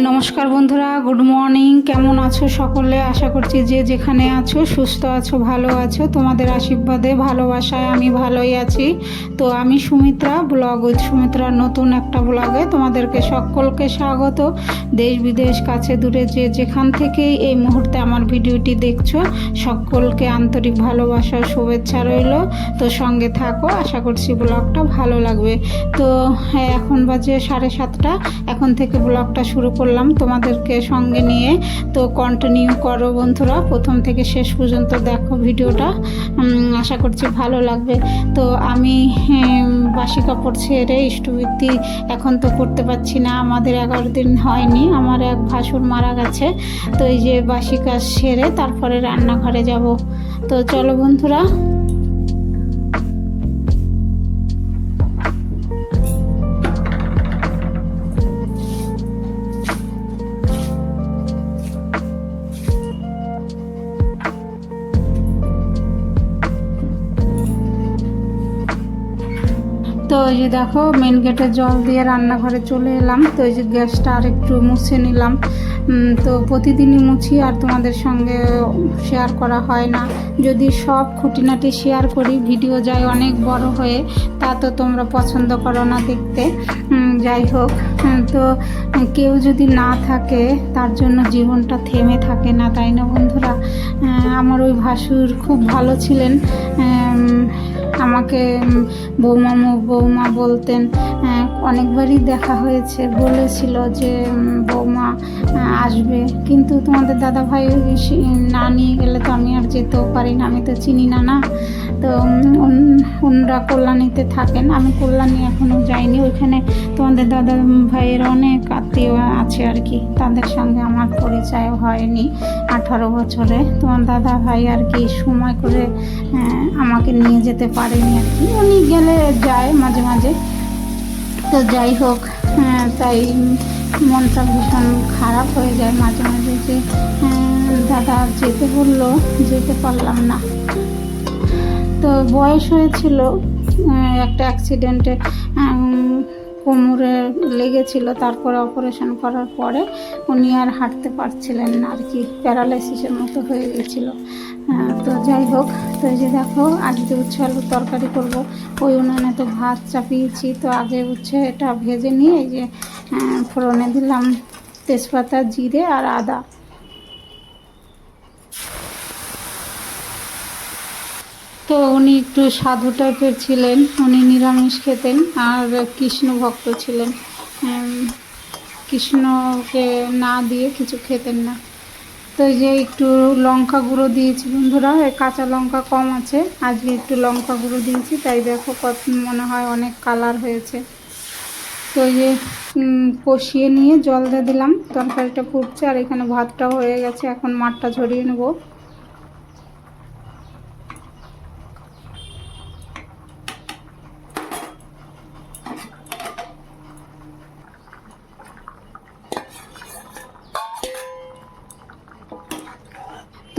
নমস্কার বন্ধুরা good morning. কেমন আছো সকলে? আশা করছি যে যেখানে আছো সুস্থ আছো ভালো আছো তোমাদের আশীর্বাদে ভালোবাসায় আমি ভালোই আছি। তো আমি সুমিত্রা ব্লগ উইথ সুমিত্রার নতুন একটা ব্লগে তোমাদেরকে সকলকে স্বাগত। দেশ বিদেশ কাছে দূরে যে যেখান থেকেই এই মুহূর্তে আমার ভিডিওটি দেখছ সকলকে আন্তরিক ভালোবাসা শুভেচ্ছা রইল। তো সঙ্গে থাকো আশা করছি ব্লগটা ভালো লাগবে। তো হ্যাঁ, এখন বাজে সাড়ে সাতটা। এখন থেকে ব্লগটা শুরু করলাম তোমাদেরকে সঙ্গে নিয়ে। তো কন্টিনিউ করো বন্ধুরা, প্রথম থেকে শেষ পর্যন্ত দেখো ভিডিওটা। আশা করছি ভালো লাগবে। তো আমি বাসি কাপড় ছেড়ে ইষ্টবৃত্তি এখন তো করতে পারছি না। আমাদের এগারো দিন হয়নি, আমার এক ভাসুর মারা গেছে। তো এই যে বাসি কাজ সেরে তারপরে রান্নাঘরে যাব। তো চলো বন্ধুরা এই যে দেখো মেন গেটে জল দিয়ে রান্নাঘরে চলে এলাম। তো ওই যে গ্যাসটা আর একটু মুছে নিলাম। তো প্রতিদিনই মুছি, আর তোমাদের সঙ্গে শেয়ার করা হয় না। যদি সব খুঁটিনাটি শেয়ার করি, ভিডিও যায় অনেক বড় হয়ে, তা তো তোমরা পছন্দ করো না দেখতে। যাই হোক তো কেউ যদি না থাকে, তার জন্য জীবনটা থেমে থাকে না, তাই না বন্ধুরা? আমার ওই ভাসুর খুব ভালো ছিলেন। আমাকে বৌমা বৌমা বলতেন আহ, অনেকবারই দেখা হয়েছে বলেছিল যে বৌমা আসবে। কিন্তু তোমাদের দাদা ভাই না নিয়ে গেলে তো আমি আর যেতেও পারি না আমি তো চিনি না না? তো ওনারা কল্যাণীতে থাকেন আমি কল্যাণী এখনও যাইনি ওইখানে তোমাদের দাদা ভাইয়ের অনেক আত্মীয় আছে আর কি তাদের সঙ্গে আমার পরিচয় হয়নি আঠারো বছরে। তোমার দাদা ভাই আর কি সময় করে আমাকে নিয়ে যেতে পারেনি আর কি। উনি গেলে যায় মাঝে মাঝে। তো যাই হোক তাই মনটা ভীষণ খারাপ হয়ে যায় মাঝে মাঝে যে দাদা যেতে বলল, যেতে পারলাম না। তো বয়স হয়েছিল একটা অ্যাক্সিডেন্টে কোমরে লেগেছিল, তারপরে অপারেশন করার পরে উনি আর হাঁটতে পারছিলেন না আর কি প্যারালাইসিসের মতো হয়ে গেছিল। তো যাই হোক, তো এই যে দেখো, আজকে উচ্ছে আলুর তরকারি করব। ওই উনানে তো ভাত চাপিয়েছি, তো আগে উচ্ছে এটা ভেজে নিয়ে এই যে ফোড়নে দিলাম তেজপাতা, জিরে আর আদা। তো উনি একটু সাধু টাইপের ছিলেন, উনি নিরামিষ খেতেন আর কৃষ্ণ ভক্ত ছিলেন। কৃষ্ণকে না দিয়ে কিছু খেতেন না। তো যে একটু লঙ্কা গুঁড়ো দিয়েছি বন্ধুরা কাঁচা লঙ্কা কম আছে। আজকে একটু লঙ্কা গুঁড়ো দিয়েছি, তাই দেখো কত মনে হয় অনেক কালার হয়েছে। তো যে কষিয়ে নিয়ে জল দিয়ে দিলাম, তরকারিটা ফুটছে আর এখানে ভাতটাও হয়ে গেছে, এখন মাঠটা ঝরিয়ে নেব।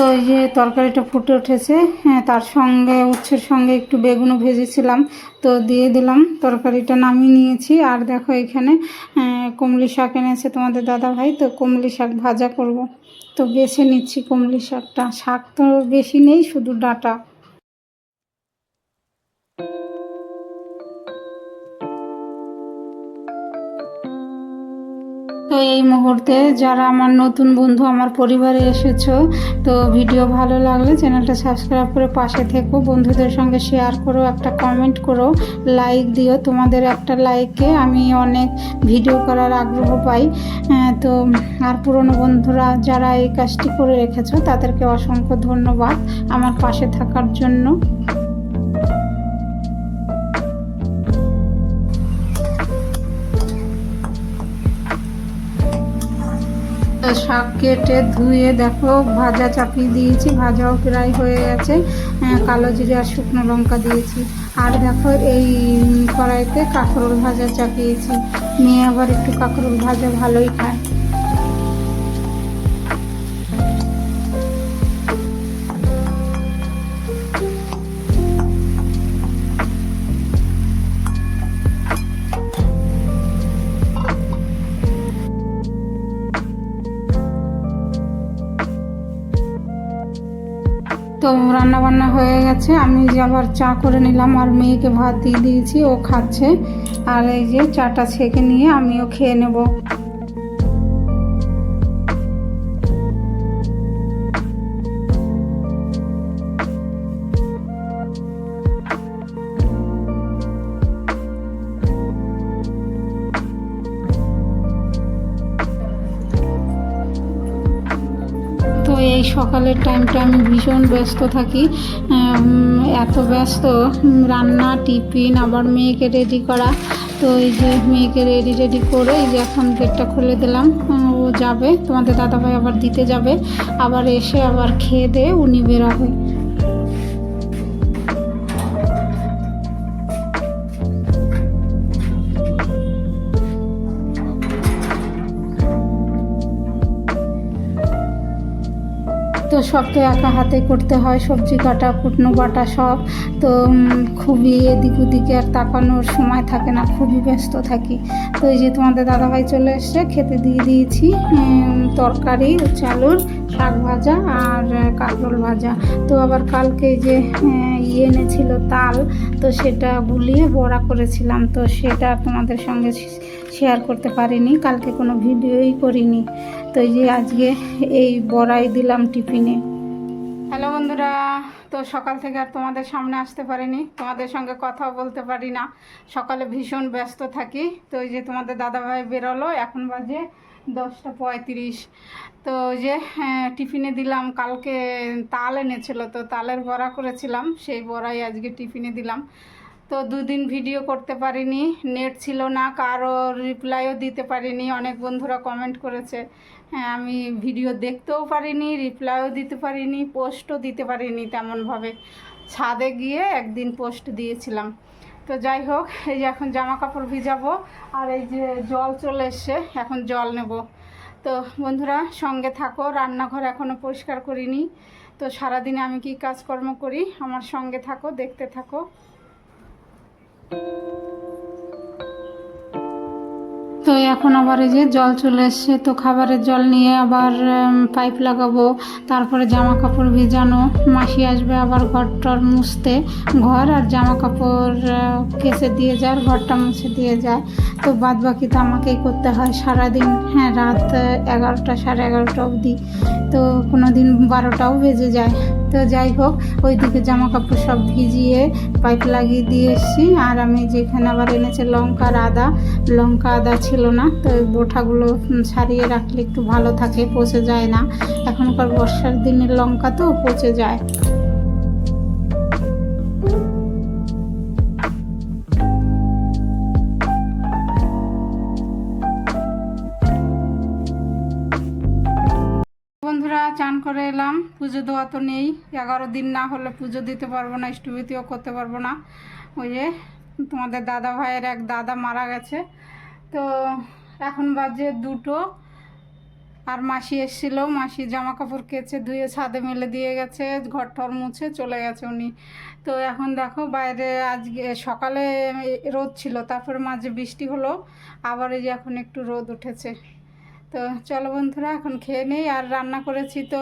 তো এই যে তরকারিটা ফুটে উঠেছে হ্যাঁ তার সঙ্গে উচ্ছের সঙ্গে একটু বেগুনও ভেজেছিলাম, তো দিয়ে দিলাম, তরকারিটা নামিয়ে নিয়েছি। আর দেখো এখানে কুমলি শাক এনেছে তোমাদের দাদা ভাই, তো কুমলি শাক ভাজা করব। তো বেছে নিচ্ছি কুমলি শাকটা। শাক তো বেশি নেই, শুধু ডাঁটা। তো এই মুহূর্তে যারা আমার নতুন বন্ধু আমার পরিবারে এসেছ তো ভিডিও ভালো লাগলে চ্যানেলটা সাবস্ক্রাইব করে পাশে থেকো। বন্ধুদের সঙ্গে শেয়ার করো একটা কমেন্ট করো লাইক দিও। তোমাদের একটা লাইকে আমি অনেক ভিডিও করার আগ্রহ পাই। হ্যাঁ, তো আর পুরনো বন্ধুরা যারা এই কাজটি করে রেখেছো তাদেরকে অসংখ্য ধন্যবাদ আমার পাশে থাকার জন্য। শাক কেটে ধুয়ে দেখো, ভাজা চাপিয়ে দিয়েছি, ভাজাও প্রায় হয়ে গেছে। কালো জিরে আর শুকনো লঙ্কা দিয়েছি। আর দেখো, এই কড়াইতে কাঁকরোল ভাজা চাপিয়েছি। মেয়ে আবার একটু কাঁকরোল ভাজা ভালোই খায়। রান্না বান্না হয়ে গেছে। আমি যে আবার চা করে নিলাম আর মেয়েকে ভাত দিয়ে দিয়েছি, ও খাচ্ছে। আর এই যে চাটা ছেঁকে নিয়ে আমিও খেয়ে নেব। সকালের টাইমটা আমি ভীষণ ব্যস্ত থাকি। এত ব্যস্ত, রান্না, টিফিন, আবার মেয়েকে রেডি করা। তো এই যে মেয়েকে রেডি রেডি করে এই যে এখন গেটটা খুলে দিলাম। ও যাবে, তোমাদের দাদাভাই আবার দিতে যাবে। আবার এসে আবার খেয়ে দেয়ে উনি বেরোবে সব তো একা হাতে করতে হয়, সবজি কাটা কুটনো বাটা সব। তো খুবই এদিক ওদিকে আর তাকানোর সময় থাকে না, খুবই ব্যস্ত থাকি। তো এই যে তোমাদের দাদাভাই চলে এসছে, খেতে দিয়ে দিয়েছি তরকারি চালুর। শাক ভাজা আর কাঁকরোল ভাজা। তো আবার কালকে যে ইয়ে এনেছিল তাল, তো সেটা গুলিয়ে বড়া করেছিলাম। তো সেটা তোমাদের সঙ্গে শেয়ার করতে পারিনি। কালকে কোনো ভিডিওই করিনি। তো যে আজকে এই বড়াই দিলাম টিফিনে। হ্যালো বন্ধুরা, তো সকাল থেকে আর তোমাদের সামনে আসতে পারিনি। তোমাদের সঙ্গে কথাও বলতে পারি না। সকালে ভীষণ ব্যস্ত থাকি। তো এই যে তোমাদের দাদাভাই বেরোলো, এখন বাজে দশটা পঁয়ত্রিশ। তো যে হ্যাঁ, টিফিনে দিলাম কালকে তাল এনেছিল তো তালের বড়া করেছিলাম সেই বড়াই আজকে টিফিনে দিলাম। তো দুদিন ভিডিও করতে পারিনি নেট ছিল না কারও রিপ্লাইও দিতে পারিনি অনেক বন্ধুরা কমেন্ট করেছে হ্যাঁ আমি ভিডিও দেখতেও পারিনি রিপ্লাইও দিতে পারিনি পোস্টও দিতে পারিনি তেমনভাবে। ছাদে গিয়ে একদিন পোস্ট দিয়েছিলাম। তো যাই হোক এই যে এখন জামা কাপড় ভিজাবো আর এই যে জল চলে এসছে এখন জল নেব। তো বন্ধুরা, সঙ্গে থাকো। রান্নাঘর এখনও পরিষ্কার করিনি। তো সারাদিনে আমি কি কাজকর্ম করি? আমার সঙ্গে থাকো, দেখতে থাকো। তো এখন আবার এই যে জল চলে এসছে, তো খাবারের জল নিয়ে আবার পাইপ লাগাবো, তারপরে জামা কাপড় ভিজানো, মাসি আসবে আবার ঘর টর মুছতে, ঘর আর জামা কাপড় কেচে দিয়ে যায় আর ঘরটা মুছে দিয়ে যায়। তো বাদ বাকি তো আমাকেই করতে হয় সারাদিন হ্যাঁ রাত এগারোটা, সাড়ে এগারোটা অবধি। তো কোনো দিন বারোটাও বেজে যায়। তো যাই হোক, ওইদিকে জামা কাপড় সব ভিজিয়ে পাইপ লাগিয়ে দিয়ে এসেছি। আর আমি যেখানে আবার এনেছে লঙ্কার আদা, লঙ্কা, আদা ছিল না, তো ওই বোঠাগুলো ছাড়িয়ে রাখলে একটু ভালো থাকে, পচে যায় না। এখনকার বর্ষার দিনের লঙ্কা তো পচে যায়। চান করে এলাম, পুজো দেওয়া তো নেই। এগারো দিন না হলে পুজো দিতে পারব না ইষ্টভীতিও করতে পারব না। ওই যে তোমাদের দাদা ভাইয়ের এক দাদা মারা গেছে। তো এখন বাজে দুটো। আর মাসি এসেছিল মাসি জামা কাপড় কেচে ধুয়ে ছাদে মেলে দিয়ে গেছে ঘর টর মুছে চলে গেছে উনি। তো এখন দেখো বাইরে আজকে সকালে রোদ ছিল তারপর মাঝে বৃষ্টি হলো আবার এই যে এখন একটু রোদ উঠেছে। তো চলো বন্ধুরা এখন খেয়ে নেই আর রান্না করেছি তো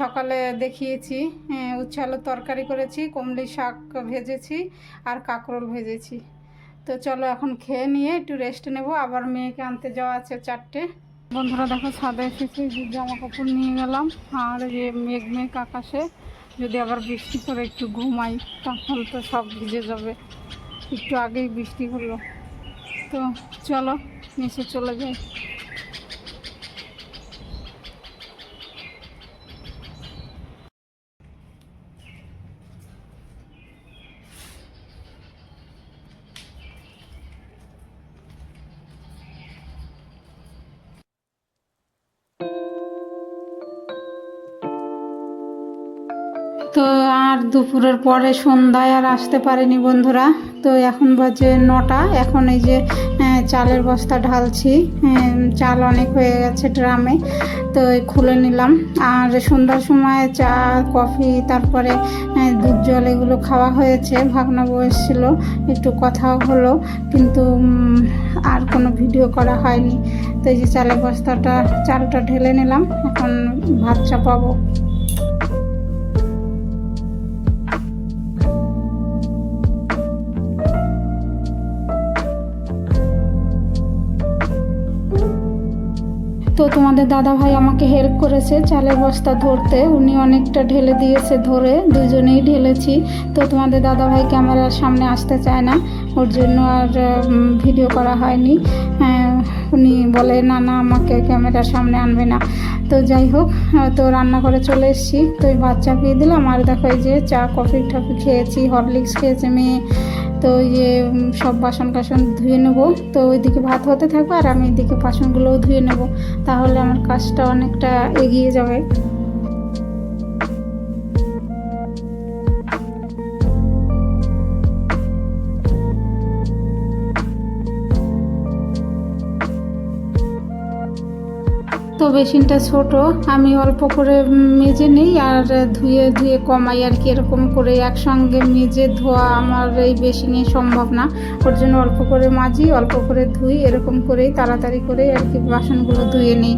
সকালে দেখিয়েছি আহ, উচ্ছে আলুর তরকারি করেছি কুমড়ি শাক ভেজেছি আর কাঁকরোল ভেজেছি। তো চলো এখন খেয়ে নিয়ে একটু রেস্ট নেব। আবার মেয়েকে আনতে যাওয়া আছে চারটে। বন্ধুরা দেখো, ছাদে এসেছি জামা কাপড় নিয়ে গেলাম। আর যে মেঘ মেঘ আকাশে, যদি আবার বৃষ্টি করে একটু ঘুমাই তখন তো সব ভিজে যাবে। একটু আগেই বৃষ্টি হলো। তো চলো, নিচে চলে যাই। তো আর দুপুরের পরে সন্ধ্যায় আর আসতে পারেনি বন্ধুরা। তো এখন বাজে নটা। এখন এই যে চালের বস্তা ঢালছি। চাল অনেক হয়ে গেছে ড্রামে। তো খুলে নিলাম। আর সন্ধ্যার সময় চা, কফি, তারপরে দুধ জল এগুলো খাওয়া হয়েছে। ভাগনা বসছিল একটু কথাও হলো। কিন্তু আর কোনো ভিডিও করা হয়নি। তো এই যে চালের বস্তাটা, চালটা ঢেলে নিলাম। এখন ভাত চাপাবো তোমাদের দাদা ভাই আমাকে হেল্প করেছে চালের বস্তা ধরতে। উনি অনেকটা ঢেলে দিয়েছে ধরে দুজনেই ঢেলেছি। তো তোমাদের দাদা ভাই ক্যামেরার সামনে আসতে চায় না ওর জন্য আর ভিডিও করা হয়নি। হ্যাঁ, উনি বলে না না আমাকে ক্যামেরার সামনে আনবে না। তো যাই হোক তো রান্না করে চলে এসেছি। তো ভাত চাপিয়ে দিলাম। আর দেখো যে চা কফি টফি খেয়েছি হরলিক্স খেয়েছে মেয়ে। তো যে সব বাসন কাসন ধুয়ে নেব। তো ওইদিকে ভাত হতে থাকবে আর আমি এদিকে বাসনগুলোও ধুয়ে নেব। তাহলে আমার কাজটা অনেকটা এগিয়ে যাবে। বেসিনটা ছোট, আমি অল্প করে মেজে নিই আর ধুয়ে ধুয়ে কমাই আর কি, এরকম করে একসঙ্গে মেজে ধোয়া আমার এই বেসিনে সম্ভব না। ওর জন্য অল্প করে মাজি, অল্প করে ধুই, এরকম করেই তাড়াতাড়ি করে আর কি বাসনগুলো ধুয়ে নিই।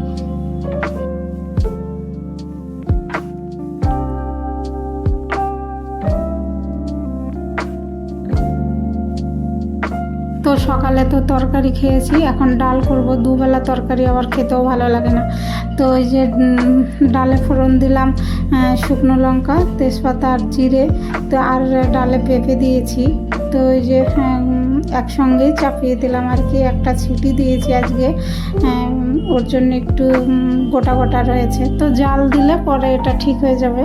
সকালে তো তরকারি খেয়েছি এখন ডাল করব। দুবেলা তরকারি আবার খেতেও ভালো লাগে না। তো ওই যে ডালে ফোড়ন দিলাম শুকনো লঙ্কা তেজপাতা আর জিরে তো আর ডালে পেঁপে দিয়েছি। তো ওই যে উম, একসঙ্গেই চাপিয়ে দিলাম আর কি একটা ছিটি দিয়েছি আজকে ওর জন্য একটু গোটা গোটা রয়েছে। তো জাল দিলে পরে এটা ঠিক হয়ে যাবে।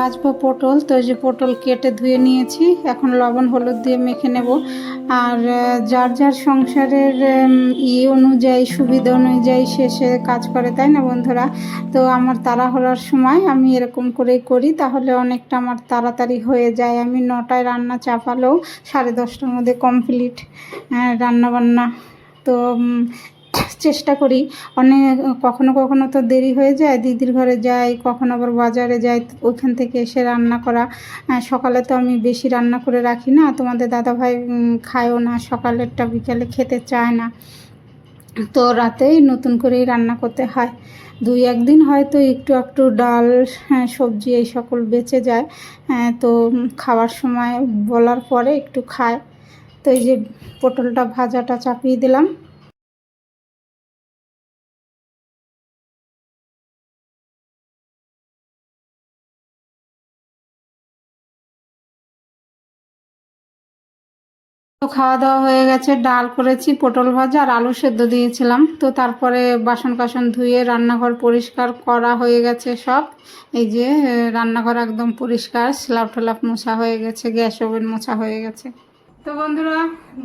ভাজবো পটল তো যে পটল কেটে ধুয়ে নিয়েছি। এখন লবণ হলুদ দিয়ে মেখে নেব। আর যার যার সংসারের উম, ইয়ে অনুযায়ী সুবিধা অনুযায়ী শেষে কাজ করে তাই না বন্ধুরা? তো আমার তাড়াহুড়ার সময় আমি এরকম করেই করি তাহলে অনেকটা আমার তাড়াতাড়ি হয়ে যায়। আমি নটায় রান্না চাপালেও সাড়ে দশটার মধ্যে কমপ্লিট রান্না বান্না তো চেষ্টা করি। অনেক কখনো কখনো তো দেরি হয়ে যায় দিদির ঘরে যাই কখনো আবার বাজারে যাই ওইখান থেকে এসে রান্না করা। সকালে তো আমি বেশি রান্না করে রাখি না তোমাদের দাদাভাই খায়ও না সকালেরটা বিকেলে খেতে চায় না। তো রাতেই নতুন করেই রান্না করতে হয়। দুই একদিন হয়তো একটু একটু ডাল হ্যাঁ, সবজি এই সকল বেঁচে যায়। হ্যাঁ, তো খাওয়ার সময় বলার পরে একটু খায়। তো এই যে পটলটা ভাজাটা চাপিয়ে দিলাম। খাওয়া দাওয়া হয়ে গেছে, ডাল করেছি, পটল ভাজা আর আলু সেদ্ধ দিয়েছিলাম। তো তারপরে বাসন কাসন ধুয়ে রান্নাঘর পরিষ্কার করা হয়ে গেছে সব। এই যে, রান্নাঘর একদম পরিষ্কার স্ল্যাব টেলাপ মোছা হয়ে গেছে, গ্যাস ওভেন মোছা হয়ে গেছে। তো বন্ধুরা,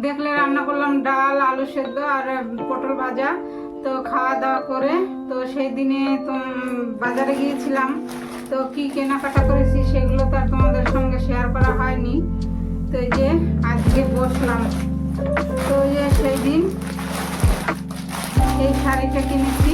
দেখলে রান্না করলাম ডাল, আলু সেদ্ধ আর পটল ভাজা। তো খাওয়া দাওয়া করে, তো সেই দিনে তো বাজারে গিয়েছিলাম। তো কি কেনাকাটা করেছি সেগুলো তো আর তোমাদের সঙ্গে শেয়ার করা হয়নি। তো এই যে আজকে বসলাম। তো এই যে সেই দিন এই শাড়িটা কিনেছি।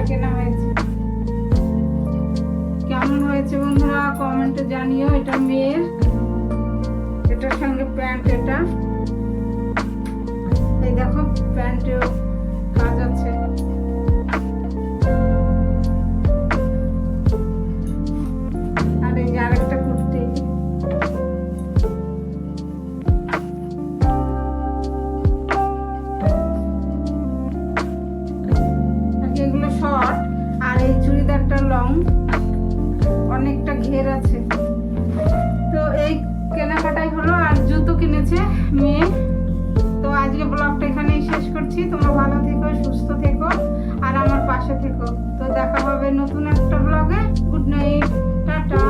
চুড়িদারটা কেনা হয়েছে। কেমন হয়েছে বন্ধুরা? কমেন্টে জানিও, এটা মেয়ের। এটার সঙ্গে প্যান্ট এটা। এই দেখো, প্যান্টেও রং অনেকটা ঘের আছে। তো এই কেনাকাটাই হলো আর জুতো কিনেছে মেয়ে। তো আজকে ব্লগটা এখানেই শেষ করছি। তোমরা ভালো থেকো, সুস্থ থেকো, আর আমার পাশে থেকো। তো দেখা হবে নতুন একটা ব্লগে। Good night, tata.